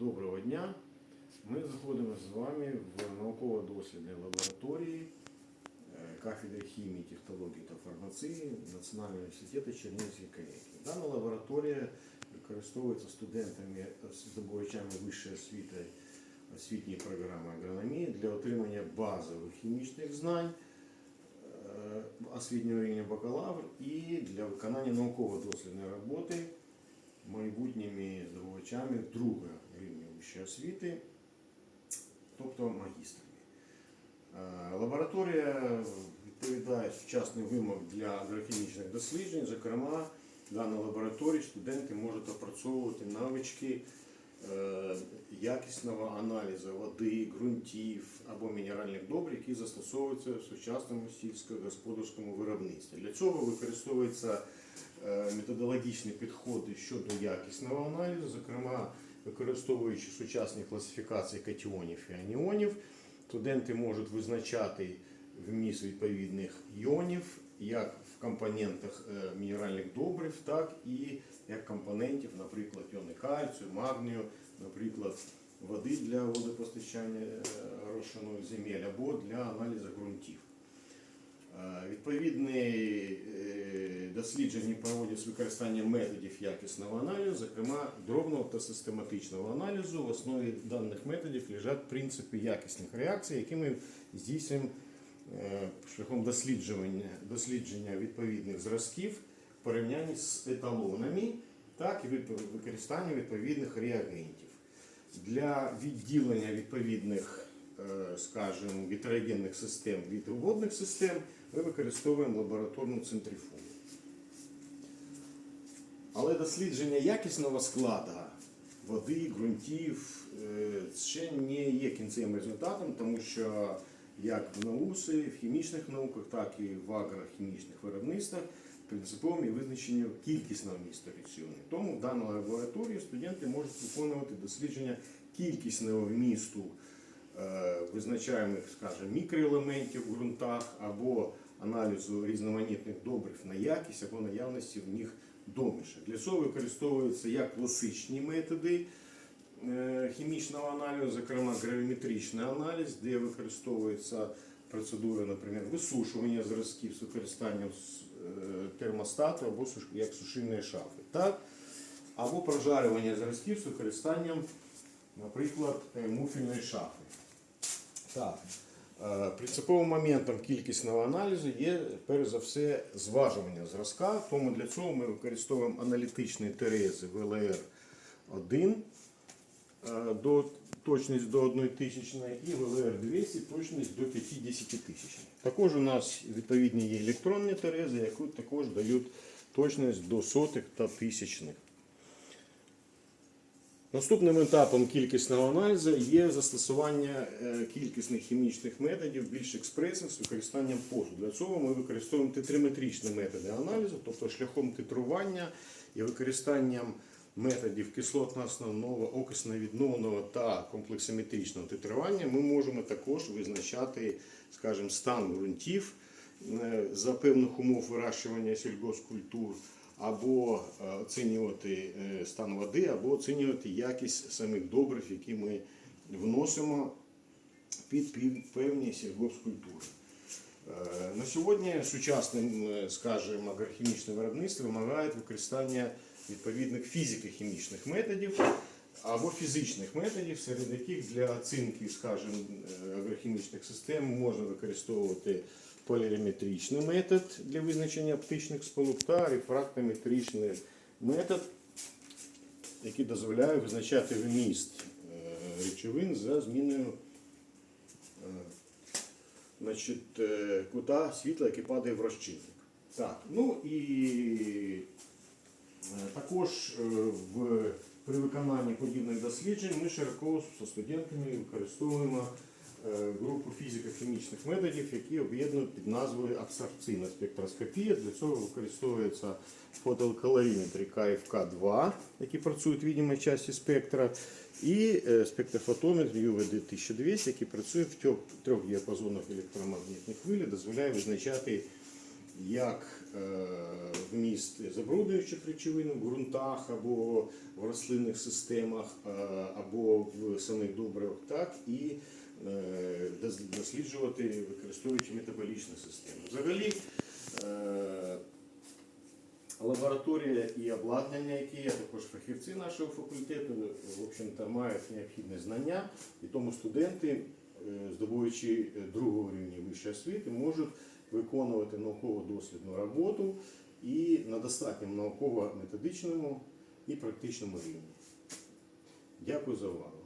Доброго дня. Ми знаходимося з вами в науково-дослідній лабораторії е, кафедри хімії, технології та фармації Національного університету Чернігівської колеги. Дана лабораторія використовується студентами, здобувачами вищої освіти освітньої програми агрономії для отримання базових хімічних знань е, освітнього рівня бакалавр і для виконання науково-дослідної роботи майбутніми здобувачами рівня вищої освіти, тобто магістрами. Е, Лабораторія відповідає сучасним вимогам для агрохімічних досліджень. Зокрема, в даній лабораторії студенти можуть опрацьовувати навички е, якісного аналізу води, ґрунтів або мінеральних добрив, які застосовуються в сучасному сільськогосподарському виробництві. Для цього використовуються е, методологічні підходи щодо якісного аналізу, зокрема використовуючи сучасні класифікації катіонів і аніонів, студенти можуть визначати вміст відповідних іонів як в компонентах е, мінеральних добрив, так і як компонентів, наприклад, іони кальцію, магнію, наприклад, води для водопостачання е, земель або для аналізу ґрунтів. Е, Відповідні е, дослідження проводять з використанням методів якісного аналізу, зокрема дробного та систематичного аналізу. В основі даних методів лежать принципи якісних реакцій, які ми здійснюємо е, шляхом дослідження, дослідження відповідних зразків в порівнянні з еталонами, так і використання відповідних реагентів. Для відділення відповідних, е, скажімо, гетерогенних систем від водних систем ми використовуємо лабораторну центрифугу. Але дослідження якісного складу води, ґрунтів е, ще не є кінцевим результатом, тому що як в науці, в хімічних науках, так і в агрохімічних виробництвах принциповим є визначення кількісного міста речовини. Тому в даній лабораторії студенти можуть виконувати дослідження кількісного вмісту е, визначаємих, скажімо, мікроелементів в ґрунтах або аналізу різноманітних добрив на якість або наявності в них домішок. Для цього використовуються як класичні методи е, хімічного аналізу, зокрема гравіметричний аналіз, де використовується процедура, наприклад, висушування зразків з використанням е, термостату або як сушильної шафи. Так? Або прожарювання зразків з використанням, наприклад, е, муфільної шафи. Так. Е, Принциповим моментом кількісного аналізу є перш за все зважування зразка, тому для цього ми використовуємо аналітичні терези ВЛР 1 е, до точність до 1 тисячної і ВЛР 200 точність до 50 тисячних. Також у нас відповідні є електронні терези, які також дають точність до сотих та тисячних. Наступним етапом кількісного аналізу є застосування е, кількісних хімічних методів більш експресних з використанням посуду. Для цього ми використовуємо тетриметричні методи аналізу, тобто шляхом титрування і використанням методів кислотно-основного, окисно-відновного та комплексометричного титрування ми можемо також визначати, скажімо, стан ґрунтів е, за певних умов вирощування сільгоспкультур або е, оцінювати е, стан води, або оцінювати якість самих добрив, які ми вносимо під певні сільгоспкультури. Е, На сьогодні сучасне, е, скажімо, агрохімічне виробництво вимагає використання відповідних фізико-хімічних методів або фізичних методів, серед яких для оцінки, скажімо, агрохімічних систем можна використовувати поляріметричний метод для визначення оптичних сполук та рефрактометричний метод, який дозволяє визначати вміст е, речовин за зміною е, значить, е, кута світла, який падає в розчинник. Так, ну і також в, при виконанні подібних досліджень ми широко зі студентами використовуємо групу фізико-хімічних методів, які об'єднують під назвою абсорбційна спектроскопія. Для цього використовується фотокалоріметри КФК-2, які працюють в відомій часті спектра, і е, спектрофотометр UVD-1200, який працює в трьох діапазонах електромагнітних хвилі, дозволяє визначати як е, вміст забруднюючих речовин в ґрунтах або в рослинних системах, е, або в самих добривах, так і е, досліджувати, використовуючи метаболічну систему. Взагалі, лабораторія і обладнання, які є, також фахівці нашого факультету, в общем-то, мають необхідне знання, і тому студенти, здобуваючи другого рівня вищої освіти, можуть виконувати науково-дослідну роботу і на достатньому науково-методичному і практичному рівні. Дякую за увагу.